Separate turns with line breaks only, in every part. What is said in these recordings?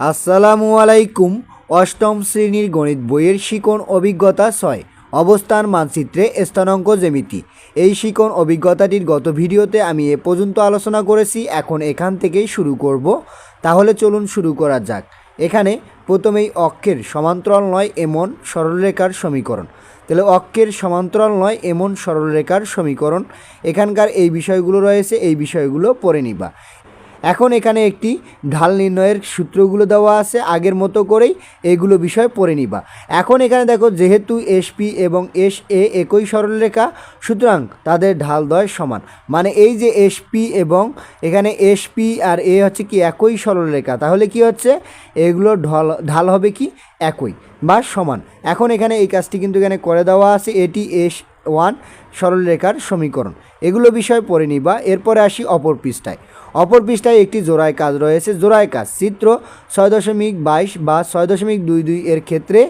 আসসালামু আলাইকুম অষ্টম শ্রেণির গণিত বইয়ের শিকোণ অভিজ্ঞতা ছয়, অবস্থান মানচিত্রে স্থানাঙ্ক জ্যামিতি। এই শিকোণ অভিজ্ঞতাটির গত ভিডিওতে আমি এ পর্যন্ত আলোচনা করেছি, এখন এখান থেকেই শুরু করব। তাহলে চলুন শুরু করা যাক। এখানে প্রথমেই অক্ষের সমান্তরাল নয়, এমন সরলরেখার সমীকরণ। তাহলে অক্ষের সমান্তরাল নয়, এমন সরলরেখার সমীকরণ। এখানকার এই বিষয়গুলো রয়েছে, এই বিষয়গুলো পড়ে নিবা। এখন এখানে একটি ঢাল নির্ণয়ের সূত্রগুলো দেওয়া আছে, আগের মতো করেই এগুলো বিষয় পড়ে নিবা। এখন এখানে দেখো, যেহেতু এসপি এবং এস এ একই সরলরেখা, সুতরাং তাদের ঢাল দয় সমান। মানে এই যে এসপি এবং এখানে এসপি আর এ হচ্ছে কি একই সরলরেখা, তাহলে কি হচ্ছে? এগুলো ঢল, ঢাল হবে কি? একই বা সমান। এখন এখানে এই কাজটি কিন্তু এখানে করে দেওয়া আছে, এটি এস ওয়ান সরলরেখার সমীকরণ। এগুলো বিষয় পড়ে নিবা এরপরে আসি অপর পৃষ্ঠায়। অপর পৃষ্ঠায় একটি জোড়ায় কাজ রয়েছে, জোড়ায় কাজ। চিত্র ছয় দশমিক বাইশ বা ছয় দশমিক দুই দুই এর ক্ষেত্রে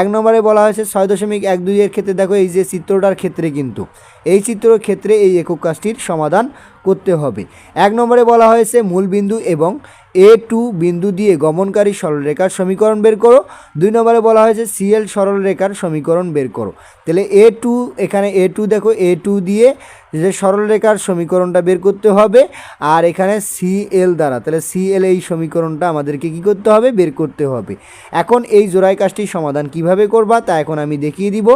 এক নম্বরে বলা হয়েছে ছয় দশমিক এক দুই এর ক্ষেত্রে। দেখো এই যে চিত্রটার ক্ষেত্রে কিন্তু। এই চিত্রর ক্ষেত্রে এই একক কাজটির সমাধান করতে হবে। এক নম্বরে বলা হয়েছে মূল বিন্দু এবং এ টু বিন্দু দিয়ে গমনকারী সরলরেখার সমীকরণ বের করো। দুই নম্বরে বলা হয়েছে সিএল সরলরেখার সমীকরণ বের করো। তাহলে এ টু এখানে এ টু দেখো এ টু দিয়ে যে সরলরেখার সমীকরণটা বের করতে হবে, আর এখানে সিএল দ্বারা। তাহলে সিএল এই সমীকরণটা আমাদেরকে কি করতে হবে? বের করতে হবে। এখন এই জোড়াই কাজটির সমাধান কীভাবে করবা তা এখন আমি দেখিয়ে দিব।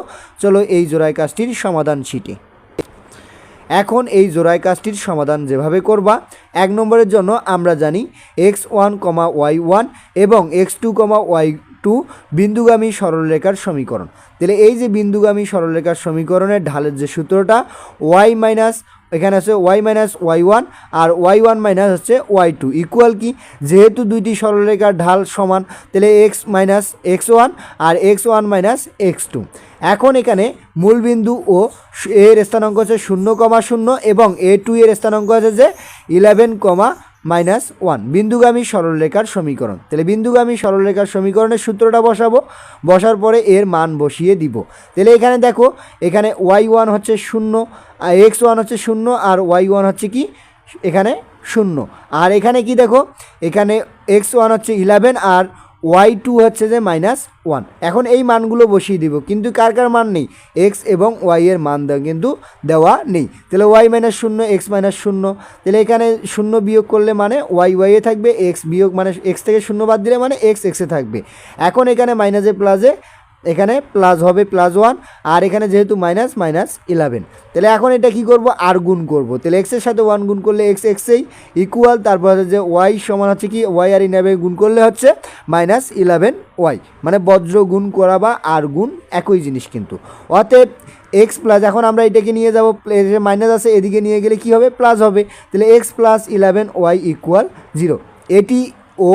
চলো এই জোড়াই কাজটির সমাধান শিটে এখন এই জোড়াই কাজটির সমাধান যেভাবে করবা, এক নম্বরের জন্য আমরা জানি x one comma y one এবং x two comma y two বিন্দুগামী সরলরেখার সমীকরণ। তাহলে এই যে বিন্দুগামী সরলরেখার সমীকরণের ঢালের যে সূত্রটা, ওয়াই মাইনাস, এখানে আছে ওয়াই মাইনাস ওয়াই ওয়ান আর ওয়াই ওয়ান মাইনাস হচ্ছে ওয়াই টু। ইকুয়াল কি? যেহেতু দুইটি সরলরেখার ঢাল সমান, তাহলে এক্স মাইনাস এক্স ওয়ান আর x one minus x two. এখন এখানে মূলবিন্দু ও এর স্থানাঙ্ক হচ্ছে শূন্য কমা শূন্য এবং এ টু এর স্থানাঙ্ক আছে যে ইলেভেন কমা মাইনাস ওয়ান বিন্দুগামী সরলরেখার সমীকরণ। তাহলে বিন্দুগামী সরলরেখার সমীকরণের সূত্রটা বসাবো। বসার পরে এর মান বসিয়ে দিব। তাহলে এখানে দেখো, এখানে ওয়াই ওয়ান হচ্ছে শূন্য আর এক্স ওয়ান হচ্ছে শূন্য আর ওয়াই ওয়ান হচ্ছে কি? এখানে শূন্য। আর এখানে কি দেখো? এখানে এক্স ওয়ান হচ্ছে ইলেভেন আর ওয়াই টু হচ্ছে যে মাইনাস ওয়ান এখন এই মানগুলো বসিয়ে দিব, কিন্তু কার কার মান নেই? এক্স এবং ওয়াই এর মান কিন্তু দেওয়া নেই। তাহলে ওয়াই মাইনাস শূন্য এক্স মাইনাস শূন্য। তাহলে এখানে শূন্য বিয়োগ করলে মানে ওয়াই ওয়াইয়ে থাকবে এক্স বিয়োগ মানে এক্স থেকে শূন্য বাদ দিলে মানে এক্স এক্সে থাকবে। এখন এখানে মাইনাসে প্লাসে এখানে প্লাস হবে প্লাস ওয়ান আর এখানে যেহেতু মাইনাস মাইনাস ইলেভেন তাহলে এখন এটা কি করব? আর গুণ করব। তাহলে এক্সের সাথে ওয়ান গুণ করলে এক্স এক্সেই ইকুয়াল তারপর হচ্ছে যে ওয়াই সমান হচ্ছে কি? ওয়াই আর ইলেভেন গুণ করলে হচ্ছে মাইনাস ইলেভেন ওয়াই মানে বজ্র গুণ করা বা আর গুণ একই জিনিস কিন্তু। অতএব এক্স প্লাস এখন আমরা এটাকে নিয়ে যাব মাইনাস আছে, এদিকে নিয়ে গেলে কি হবে? প্লাস হবে। তাহলে x plus eleven y equal zero এটি ও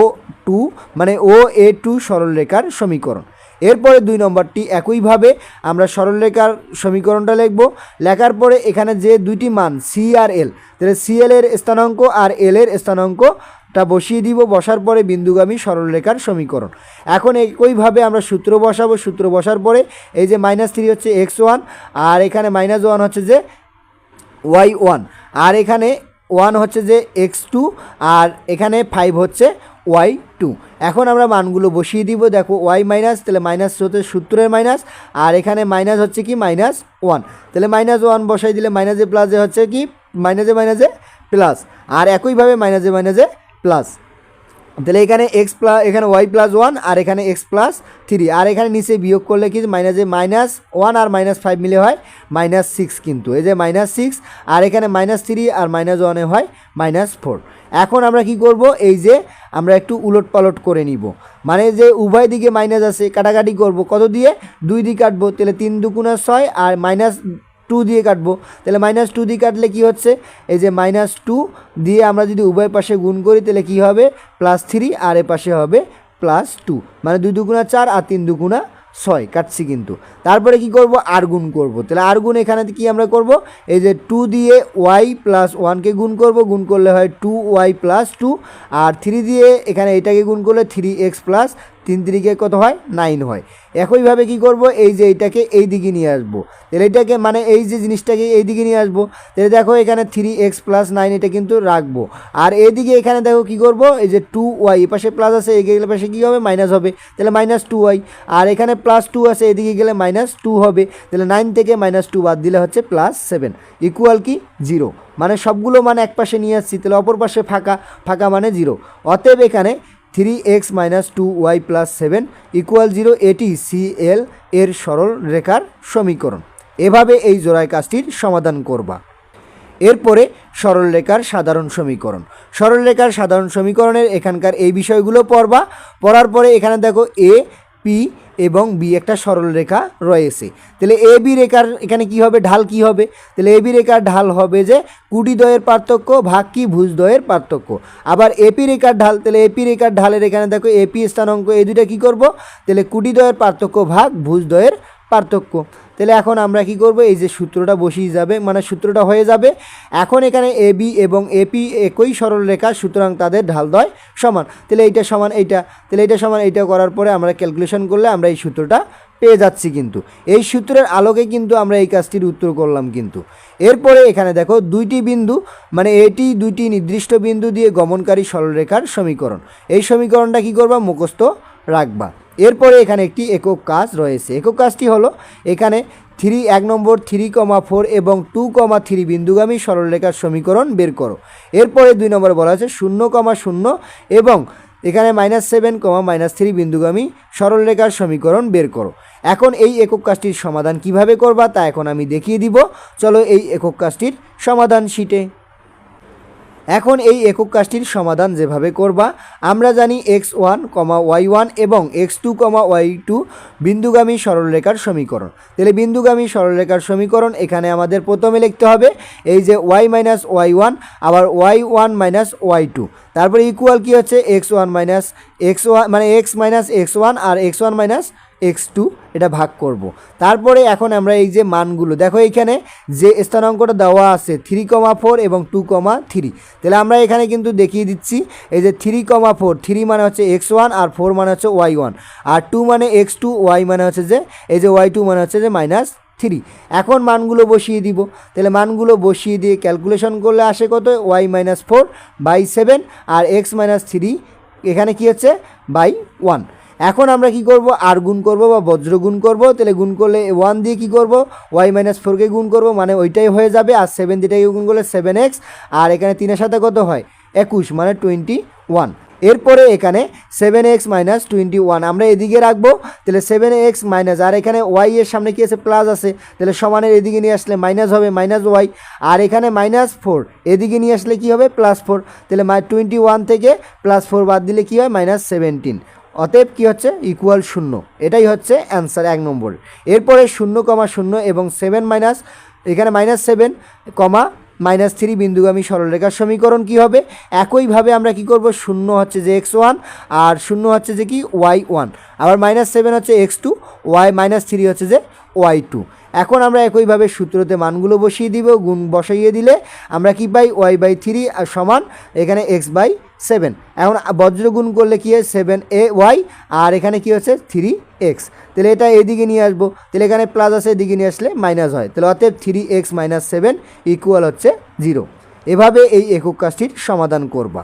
টু মানে ও এ টু সরলরেখার সমীকরণ। এরপরে দুই নম্বরটি একইভাবে আমরা সরলরেখার সমীকরণটা লিখব। লেখার পরে এখানে যে দুইটি মান সি আর এল তাহলে সি এল এর স্থানাঙ্ক আর এল এর স্থানাঙ্কটা বসিয়ে দিব, বসার পরে বিন্দুগামী সরলরেখার সমীকরণ। এখন একইভাবে আমরা সূত্র বসাবো, সূত্র বসার পরে এই যে মাইনাস থ্রি হচ্ছে এক্স ওয়ান আর এখানে মাইনাস ওয়ান হচ্ছে যে ওয়াই ওয়ান আর এখানে ওয়ান হচ্ছে যে এক্স টু আর এখানে ফাইভ হচ্ছে ওয়াই টু। এখন আমরা মানগুলো বসিয়ে দিব, দেখো ওয়াই মাইনাস, তাহলে মাইনাস হচ্ছে সূত্রের মাইনাস, আর এখানে মাইনাস হচ্ছে কি মাইনাস ওয়ান। তাহলে মাইনাস ওয়ান বসাই দিলে মাইনাসে প্লাসে হচ্ছে কি? মাইনাসে মাইনাসে প্লাস, আর একইভাবে মাইনাসে মাইনাসে প্লাস। তাহলে এখানে এক্স প্লাস এখানে ওয়াই প্লাস ওয়ান আর এখানে এক্স প্লাস থ্রি আর এখানে নিচে বিয়োগ করলে কি মাইনাসে মাইনাস ওয়ান আর মাইনাস ফাইভ মিলে হয় মাইনাস সিক্স কিন্তু। এই যে মাইনাস সিক্স আর এখানে মাইনাস থ্রি আর মাইনাস ওয়ানে হয় মাইনাস ফোর এখন আমরা কি করব, এই যে আমরা একটু উলট পালট করে নিব। মানে যে উভয় দিকে মাইনাস আছে, কাটাকাটি করব। কত দিয়ে? দুই দিয়ে কাটবো, তাহলে তিন দুগুণা ছয় আর মাইনাস টু দিয়ে কাটবো। তাহলে মাইনাস টু দিয়ে কাটলে কি হচ্ছে? এই যে মাইনাস টু দিয়ে আমরা যদি উভয় পাশে গুণ করি, তাহলে কি হবে? প্লাস থ্রি আর এ পাশে হবে প্লাস টু মানে দুই দুগুণা চার আর তিন দুগুণা ছয়, কাটছি কিন্তু। তারপরে কি করব? আর গুণ করব। তাহলে আর গুণ এখানে কি আমরা করব? এই যে টু দিয়ে ওয়াই প্লাস ওয়ানকে গুণ করব। গুণ করলে হয় টু ওয়াই প্লাস টু আর থ্রি দিয়ে এখানে এটাকে গুণ করলে থ্রি এক্স প্লাস তিন তিরিকে কত হয়? নাইন হয়। একইভাবে কি করব? এই যে এইটাকে এই দিকে নিয়ে আসব। তাহলে এটাকে মানে এই যে জিনিসটাকে এই দিকে নিয়ে আসব, তাহলে দেখো এখানে থ্রি এক্স প্লাস নাইন এটা কিন্তু রাখব। আর এইদিকে এখানে দেখো কি করব? এই যে টু ওয়াই এ পাশে প্লাস আছে এই গেলে পাশে কী হবে? মাইনাস হবে। তাহলে মাইনাস টু ওয়াই আর এখানে প্লাস টু আছে, এদিকে গেলে মাইনাস টু হবে। তাহলে নাইন থেকে মাইনাস টু বাদ দিলে হচ্ছে প্লাস সেভেন ইকুয়াল কি? জিরো মানে সবগুলো মানে এক পাশে নিয়ে আসছি, তাহলে অপর পাশে ফাঁকা। ফাঁকা মানে জিরো অতএব এখানে three x minus two y plus seven equal zero এটি সি এল এর সরল রেখার সমীকরণ। এভাবে এই জোড়ায় কাজটির সমাধান করবা। এরপরে সরলরেখার সাধারণ সমীকরণ। সরলরেখার সাধারণ সমীকরণের এখানকার এই বিষয়গুলো পড়বা। পড়ার পরে এখানে দেখো এ পি এবং বি একটা সরল রেখা রয়েছে। তাহলে এ বি রেখার এখানে কি হবে? ঢাল কি হবে? তাহলে এ বি রেখার ঢাল হবে যে কুটিদ্বয়ের পার্থক্য ভাগ কি? ভুজদ্বয়ের পার্থক্য। আবার এপি রেখার ঢাল, তাহলে এপি রেখার ঢালের এখানে দেখো এপি স্থানাঙ্ক এই দুইটা কী করব? তাহলে কুটিদ্বয়ের পার্থক্য ভাগ ভুজদ্বয়ের পার্থক্য। তাহলে এখন আমরা কি করব? এই যে সূত্রটা বসিয়ে যাবে মানে সূত্রটা হয়ে যাবে। এখন এখানে এ, বি এবং এপি একই সরল রেখা সুতরাং তাদের ঢালদয় সমান। তাহলে এইটা সমান এইটা, তাহলে এইটা সমান এইটা করার পরে আমরা ক্যালকুলেশন করলে আমরা এই সূত্রটা পেয়ে যাচ্ছি কিন্তু। এই সূত্রের আলোকে কিন্তু আমরা এই কাজটির উত্তর করলাম কিন্তু। এরপরে এখানে দেখো, দুইটি বিন্দু মানে এটি দুইটি নির্দিষ্ট বিন্দু দিয়ে গমনকারী সরলরেখার সমীকরণ। এই সমীকরণটা কি করবা? মুখস্থ রাখবা। এরপরে এখানে একটি একক কাজ রয়েছে। একক কাজটি হলো এখানে থ্রি, এক নম্বর থ্রি কমা ফোর এবং টু কমা থ্রি বিন্দুগামী সরলরেখার সমীকরণ বের করো। এরপরে দুই নম্বরে বলা আছে শূন্য কমা শূন্য এবং এখানে minus seven comma minus three বিন্দুগামী সরলরেখার সমীকরণ বের করো। এখন এই একক কাজটির সমাধান কীভাবে করবা তা এখন আমি দেখিয়ে দিব। চলো এই একক কাজটির সমাধান শিটে। এখন এই একক কাজটির সমাধান যেভাবে করবা, আমরা জানি x one, comma y one এবং x two, comma y two বিন্দুগামী সরলরেখার সমীকরণ। তাহলে বিন্দুগামী সরলরেখার সমীকরণ এখানে আমাদের প্রথমে লিখতে হবে, এই যে ওয়াই মাইনাস ওয়াই ওয়ান, আবার y one minus y two. তারপরে ইকুয়াল কী হচ্ছে? X one minus x one মানে এক্স মাইনাস এক্স ওয়ান আর x one minus x two এটা ভাগ করব। তারপরে এখন আমরা এই যে মানগুলো, দেখো এইখানে যে স্থানাঙ্কটা দেওয়া আছে থ্রি কমা ফোর এবং টু কমা থ্রি তাহলে আমরা এখানে কিন্তু দেখিয়ে দিচ্ছি, এই যে থ্রি কমা ফোর থ্রি মানে হচ্ছে এক্স ওয়ান আর ফোর মানে হচ্ছে ওয়াই ওয়ান। আর টু মানে এক্স টু, ওয়াই মানে হচ্ছে যে, এই যে ওয়াই টু মানে হচ্ছে যে মাইনাস থ্রি এখন মানগুলো বসিয়ে দিব, তাহলে মানগুলো বসিয়ে দিয়ে ক্যালকুলেশন করলে আসে কত? Y minus four by seven R x minus three এখানে কি হচ্ছে? বাই ওয়ান এখন আমরা কি করব? আর গুণ করব বা বজ্র গুণ করব? তাহলে গুণ করলে ওয়ান দিয়ে কি করব? ওয়াই মাইনাস ফোরকে গুণ করব মানে ওইটাই হয়ে যাবে। আর সেভেন দিটাকে গুণ করলে সেভেন এক্স আর এখানে তিনের সাথে কত হয়? একুশ মানে টোয়েন্টি ওয়ান এরপরে এখানে seven x minus twenty one আমরা এদিকে রাখব। তাহলে সেভেন এক্স মাইনাস আর এখানে ওয়াই এর সামনে কি আছে? প্লাস আছে। তাহলে সমানের এদিকে নিয়ে আসলে মাইনাস হবে মাইনাস ওয়াই আর এখানে মাইনাস ফোর এদিকে নিয়ে আসলে কি হবে? প্লাস ফোর তাহলে টোয়েন্টি ওয়ান থেকে প্লাস ফোর বাদ দিলে কি হয়? মাইনাস সেভেন্টিন অতএব কি হচ্ছে? ইকুয়াল শূন্য। এটাই হচ্ছে অ্যান্সার এক নম্বর। এরপরে শূন্য কমা শূন্য এবং সেভেন মাইনাস এখানে minus seven comma minus three বিন্দুগামী সরলরেখার সমীকরণ কি হবে? একইভাবে আমরা কি করব? শূন্য হচ্ছে যে এক্স ওয়ান আর শূন্য হচ্ছে যে কি? ওয়াই ওয়ান আবার মাইনাস সেভেন হচ্ছে x two y minus three হচ্ছে যে ওয়াই টু এখন আমরা একইভাবে সূত্রতে মানগুলো বসিয়ে দিব, গুণ বসাইয়ে দিলে আমরা কি পাই? ওয়াই বাই থ্রি সমান এখানে এক্স বাই সেভেন এখন বজ্র গুণ করলে কী হয়? সেভেন এ ওয়াই আর এখানে কি হচ্ছে? থ্রি এক্স তাহলে এটা এদিকে নিয়ে আসব। তাহলে এখানে প্লাস আছে, এদিকে নিয়ে আসলে মাইনাস হয়। তাহলে অতএব three x minus seven equal হচ্ছে জিরো এভাবে এই একক কাজটির সমাধান করবা।